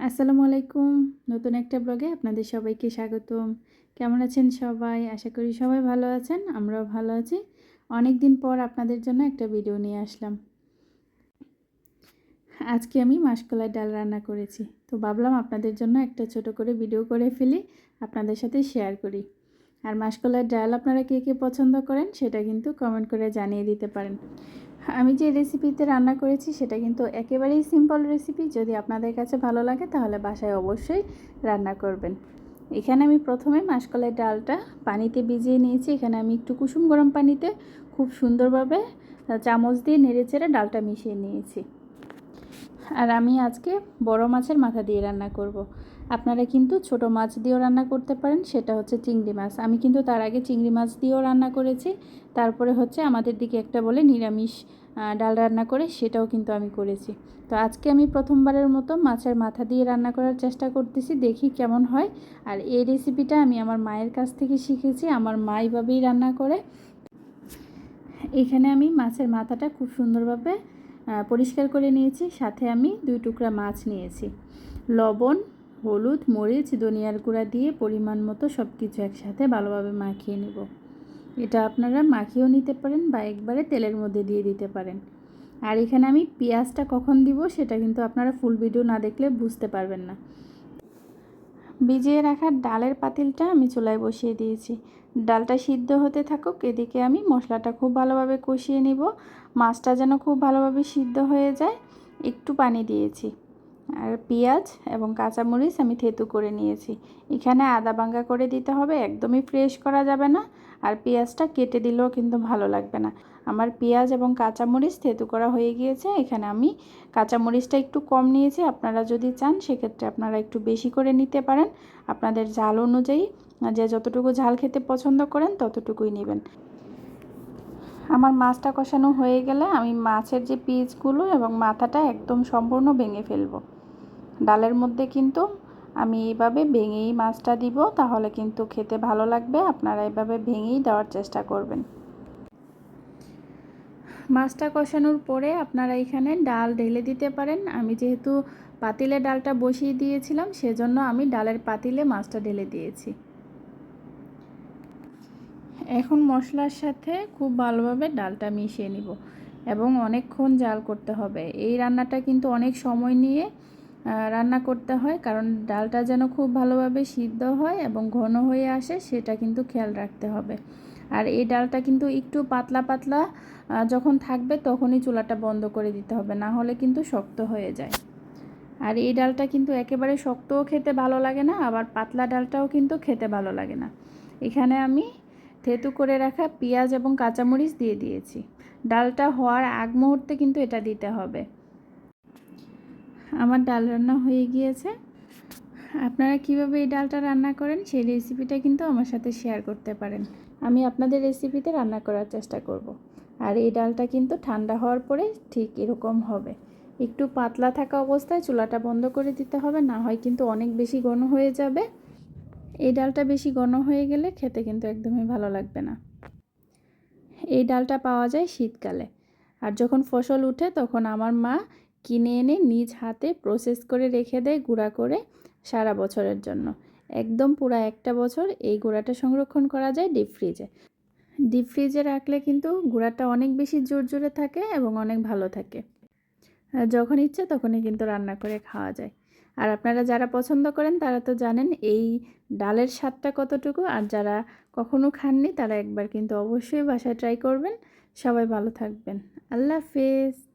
আসসালামু আলাইকুম। নতুন একটা ব্লগে আপনাদের সবাইকে স্বাগতম। কেমন আছেন সবাই? আশা করি সবাই ভালো আছেন, আমরাও ভালো আছি। অনেক দিন পর আপনাদের জন্য একটা ভিডিও নিয়ে আসলাম। আজকে আমি মাসকলাই ডাল রান্না করেছি। তো ভাবলাম আপনাদের জন্য একটা ছোট করে ভিডিও করে ফেলি, আপনাদের সাথে শেয়ার করি। আর মাসকলাইয়ের ডাল আপনারা কে কে পছন্দ করেন সেটা কিন্তু কমেন্ট করে জানিয়ে দিতে পারেন। আমি যে রেসিপিতে রান্না করেছি সেটা কিন্তু একেবারেই সিম্পল রেসিপি যদি আপনাদের কাছে ভালো লাগে তাহলে বাসায় অবশ্যই রান্না করবেন। এখানে আমি প্রথমে মাসকলাই ডালটা পানিতে ভিজিয়ে নিয়েছি। এখানে আমি একটু কুসুম গরম পানিতে খুব সুন্দরভাবে চামচ দিয়ে নেড়ে চেড়ে ডালটা মিশিয়ে নিয়েছি। আর আমি আজকে বড় মাছের মাথা দিয়ে রান্না করব। আপনারা কিন্তু ছোট মাছ দিয়েও রান্না করতে পারেন, সেটা হচ্ছে চিংড়ি মাছ। আমি কিন্তু তার আগে চিংড়ি মাছ দিয়েও রান্না করেছি। তারপরে হচ্ছে আমাদের দিকে একটা বলে নিরামিষ ডাল রান্না করে সেটাও কিন্তু আমি করেছি। তো আজকে আমি প্রথমবারের মতো মাছের মাথা দিয়ে রান্না করার চেষ্টা করতেছি, দেখি কেমন হয়। আর এই রেসিপিটা আমি আমার মায়ের কাছ থেকে শিখেছি, আমার মা এইভাবেই রান্না করে। এখানে আমি মাছের মাথাটা খুব সুন্দরভাবে পরিষ্কার করে নিয়েছি। সাথে আমি দুই টুকরা মাছ নিয়েছি। লবণ, হলুদ, মরিচ, ধনিয়ার গুঁড়া দিয়ে পরিমাণ মতো সব কিছু একসাথে ভালোভাবে মাখিয়ে নেব। এটা আপনারা মাখিয়েও নিতে পারেন বা একবারে তেলের মধ্যে দিয়ে দিতে পারেন। আর এখানে আমি পেঁয়াজটা কখন দিব সেটা কিন্তু আপনারা ফুল ভিডিও না দেখলে বুঝতে পারবেন না। ভিজিয়ে রাখা ডালের পাতিলটা আমি চুলায় বসিয়ে দিয়েছি। ডালটা সিদ্ধ হতে থাকুক, এদিকে আমি মশলাটা খুব ভালোভাবে কষিয়ে নিব। মাছটা যেন খুব ভালোভাবে সিদ্ধ হয়ে যায়, একটু পানি দিয়েছি। আর পেঁয়াজ এবং কাঁচামরিচ আমি থেতু করে নিয়েছি। এখানে আদা বাঙ্গা করে দিতে হবে, একদমই ফ্রেশ করা যাবে না। আর পেঁয়াজটা কেটে দিলেও কিন্তু ভালো লাগবে না। আমার পেঁয়াজ এবং কাঁচামরিচ থেতু করা হয়ে গিয়েছে। এখানে আমি কাঁচামরিচটা একটু কম নিয়েছি। আপনারা যদি চান, সেক্ষেত্রে আপনারা একটু বেশি করে নিতে পারেন। আপনাদের ঝাল অনুযায়ী যে যতটুকু ঝাল খেতে পছন্দ করেন, ততটুকুই নেবেন। আমার মাছটা কষানো হয়ে গেলে আমি মাছের যে পিসগুলো এবং মাথাটা একদম সম্পূর্ণ ভেঙে ফেলব। ডালের মধ্যে কিন্তু আমি এইভাবে ভেঙেই মাছটা দিব, তাহলে কিন্তু খেতে ভালো লাগবে। আপনারা এভাবে ভেঙেই দেওয়ার চেষ্টা করবেন। মাছটা কষানোর পরে আপনারা এখানে ডাল ঢেলে দিতে পারেন। আমি যেহেতু পাতিলে ডালটা বসিয়ে দিয়েছিলাম, সেজন্য আমি ডালের পাতিলে মাছটা ঢেলে দিয়েছি। এখন মশলার সাথে খুব ভালোভাবে ডালটা মিশিয়ে নিব এবং অনেকক্ষণ জাল করতে হবে। এই রান্নাটা কিন্তু অনেক সময় নিয়ে রান্না করতে হয়, কারণ ডালটা যেন খুব ভালোভাবে সিদ্ধ হয় এবং ঘন হয়ে আসে, সেটা কিন্তু খেয়াল রাখতে হবে। আর এই ডালটা কিন্তু একটু পাতলা পাতলা যখন থাকবে তখনই চুলাটা বন্ধ করে দিতে হবে, না হলে কিন্তু শক্ত হয়ে যায়। আর এই ডালটা কিন্তু একেবারে শক্তও খেতে ভালো লাগে না, আবার পাতলা ডালটাও কিন্তু খেতে ভালো লাগে না। এখানে আমি থেতু করে রাখা পেঁয়াজ এবং কাঁচামরিচ দিয়ে দিয়েছি। ডালটা হওয়ার আগ মুহূর্তে কিন্তু এটা দিতে হবে। আমার ডাল রান্না হয়ে গিয়েছে। আপনারা কীভাবে এই ডালটা রান্না করেন সেই রেসিপিটা কিন্তু আমার সাথে শেয়ার করতে পারেন। আমি আপনাদের রেসিপিতে রান্না করার চেষ্টা করব। আর এই ডালটা কিন্তু ঠান্ডা হওয়ার পরে ঠিক এরকম হবে। একটু পাতলা থাকা অবস্থায় চুলাটা বন্ধ করে দিতে হবে, না হয় কিন্তু অনেক বেশি ঘন হয়ে যাবে। এই ডালটা বেশি ঘন হয়ে গেলে খেতে কিন্তু একদমই ভালো লাগবে না। এই ডালটা পাওয়া যায় শীতকালে। আর যখন ফসল উঠে তখন আমার মা কিনে এনে নিজ হাতে প্রসেস করে রেখে দেয় গুঁড়া করে সারা বছরের জন্য। একদম পুরো একটা বছর এই গুঁড়াটা সংরক্ষণ করা যায় ডিপ ফ্রিজে ডিপ ফ্রিজে রাখলে কিন্তু গুঁড়াটা অনেক বেশি জোর জোরে থাকে এবং অনেক ভালো থাকে। যখন ইচ্ছে তখনই কিন্তু রান্না করে খাওয়া যায়। আর আপনারা যারা পছন্দ করেন তারা তো জানেন এই ডালের স্বাদটা কতটুকু, আর যারা কখনো খাননি তারা একবার কিন্তু অবশ্যই বাসায় ট্রাই করবেন। সবাই ভালো থাকবেন। আল্লাহ হাফেজ।